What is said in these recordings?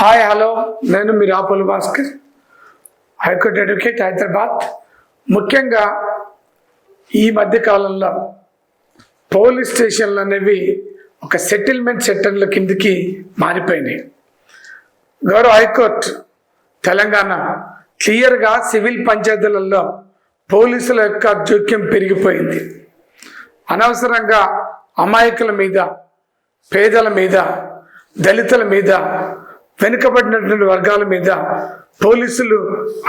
Hi hello నేను మీ Rapul Bhaskar. High court advocate Hyderabad ముఖ్యంగా ఈ మధ్య కాలంలో పోలీస్ స్టేషన్లు అనేవి ఒక సెటిల్మెంట్ సెంటర్ల కిందికి మారిపోయినాయి. గౌరవ హైకోర్టు తెలంగాణ క్లియర్గా సివిల్ పంచాయతీలలో పోలీసుల యొక్క జోక్యం పెరిగిపోయింది. అనవసరంగా అమాయకుల మీద పేదల మీద దళితుల మీద వెనుకబడినటువంటి వర్గాల మీద పోలీసులు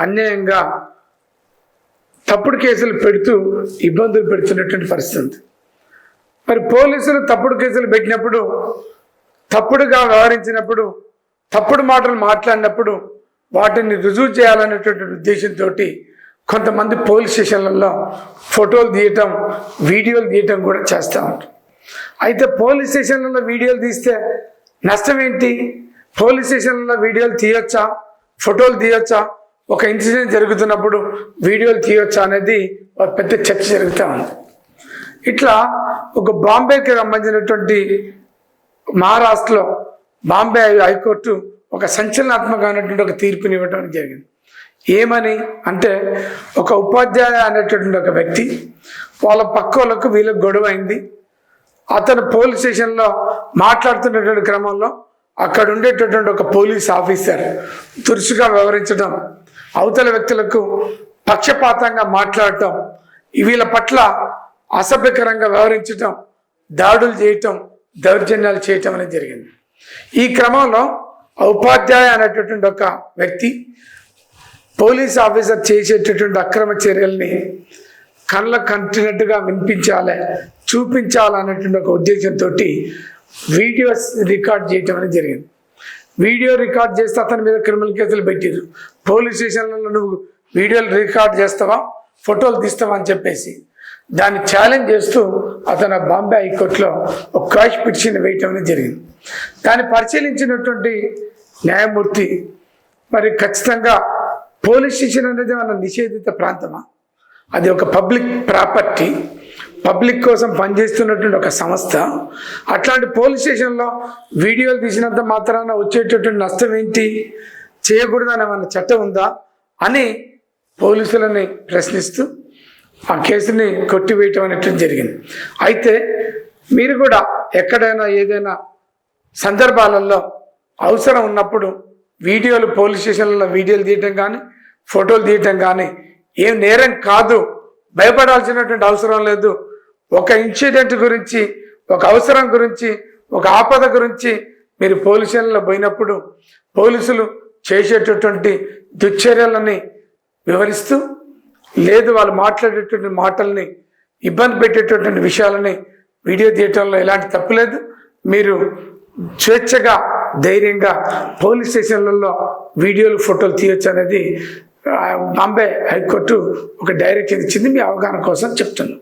అన్యాయంగా తప్పుడు కేసులు పెడుతూ ఇబ్బందులు పెడుతున్నటువంటి పరిస్థితి. మరి పోలీసులు తప్పుడు కేసులు పెట్టినప్పుడు తప్పుడుగా వ్యవహరించినప్పుడు తప్పుడు మాటలు మాట్లాడినప్పుడు వాటిని రుజువు చేయాలనేటువంటి ఉద్దేశంతో కొంతమంది పోలీస్ స్టేషన్లలో ఫోటోలు తీయటం వీడియోలు తీయటం కూడా చేస్తూ ఉంటారు. అయితే పోలీస్ స్టేషన్లలో వీడియోలు తీస్తే నష్టం ఏంటి? పోలీస్ స్టేషన్లో వీడియోలు తీయొచ్చా? ఫోటోలు తీయొచ్చా? ఒక ఇన్సిడెంట్ జరుగుతున్నప్పుడు వీడియోలు తీయొచ్చా అనేది ఒక పెద్ద చర్చ జరుగుతూ ఉంది. ఇట్లా ఒక బాంబేకి సంబంధించినటువంటి మహారాష్ట్రలో బాంబే హైకోర్టు ఒక సంచలనాత్మకమైనటువంటి ఒక తీర్పుని ఇవ్వడం జరిగింది. ఏమని? అంటే ఒక ఉపాధ్యాయ అనేటటువంటి ఒక వ్యక్తి వాళ్ళ పక్క వాళ్ళకు వీళ్ళకి గొడవ అయింది. అతను పోలీస్ స్టేషన్లో మాట్లాడుతున్నటువంటి క్రమంలో అక్కడ ఉండేటటువంటి ఒక పోలీస్ ఆఫీసర్ తురుసుగా వ్యవహరించడం అవతల వ్యక్తులకు పక్షపాతంగా మాట్లాడటం వీళ్ళ పట్ల అసభ్యకరంగా వ్యవహరించటం దాడులు చేయటం దౌర్జన్యాలు చేయటం అనేది జరిగింది. ఈ క్రమంలో ఉపాధ్యాయ అనేటటువంటి ఒక వ్యక్తి పోలీస్ ఆఫీసర్ చేసేటటువంటి అక్రమ చర్యల్ని కళ్ళ కంటినట్టుగా వినిపించాలి చూపించాలనేటువంటి ఒక ఉద్దేశంతో వీడియోస్ రికార్డ్ చేయటం అనేది జరిగింది. వీడియో రికార్డ్ చేస్తే అతని మీద క్రిమినల్ కేసులు పెట్టారు పోలీస్ స్టేషన్లలో నువ్వు వీడియోలు రికార్డ్ చేస్తావా ఫోటోలు తీస్తావా అని చెప్పేసి దాన్ని ఛాలెంజ్ చేస్తూ అతను బాంబే హైకోర్టులో ఒక క్వాష్ పిటిషన్ వేయటం అనేది జరిగింది. దాన్ని పరిశీలించినటువంటి న్యాయమూర్తి మరి ఖచ్చితంగా పోలీస్ స్టేషన్ అనేది మన నిషేధిత ప్రాంతమా? అది ఒక పబ్లిక్ ప్రాపర్టీ. పబ్లిక్ కోసం పనిచేస్తున్నటువంటి ఒక సంస్థ. అట్లాంటి పోలీస్ స్టేషన్లో వీడియోలు తీసినంత మాత్రాన వచ్చేటటువంటి నష్టం ఏంటి? చేయకూడదని ఏమన్నా చట్టం ఉందా? అని పోలీసులని ప్రశ్నిస్తూ ఆ కేసుని కొట్టివేయటం అనేటువంటి జరిగింది. అయితే మీరు కూడా ఎక్కడైనా ఏదైనా సందర్భాలలో అవసరం ఉన్నప్పుడు వీడియోలు పోలీస్ స్టేషన్లలో వీడియోలు తీయటం కానీ ఫోటోలు తీయటం కానీ ఏం నేరం కాదు. భయపడాల్సినటువంటి అవసరం లేదు. ఒక ఇన్సిడెంట్ గురించి ఒక అవసరం గురించి ఒక ఆపద గురించి మీరు పోలీసులలో పోయినప్పుడు పోలీసులు చేసేటటువంటి దుశ్చర్యలని వివరిస్తూ లేదు వాళ్ళు మాట్లాడేటువంటి మాటల్ని ఇబ్బంది పెట్టేటటువంటి విషయాలని వీడియో తీయటంలో ఎలాంటి తప్పులేదు మీరు స్వేచ్ఛగా ధైర్యంగా పోలీస్ స్టేషన్లలో వీడియోలు ఫోటోలు తీయొచ్చు అనేది బాంబే హైకోర్టు ఒక డైరెక్షన్ ఇచ్చింది. మీ అవగాహన కోసం చెప్తున్నాను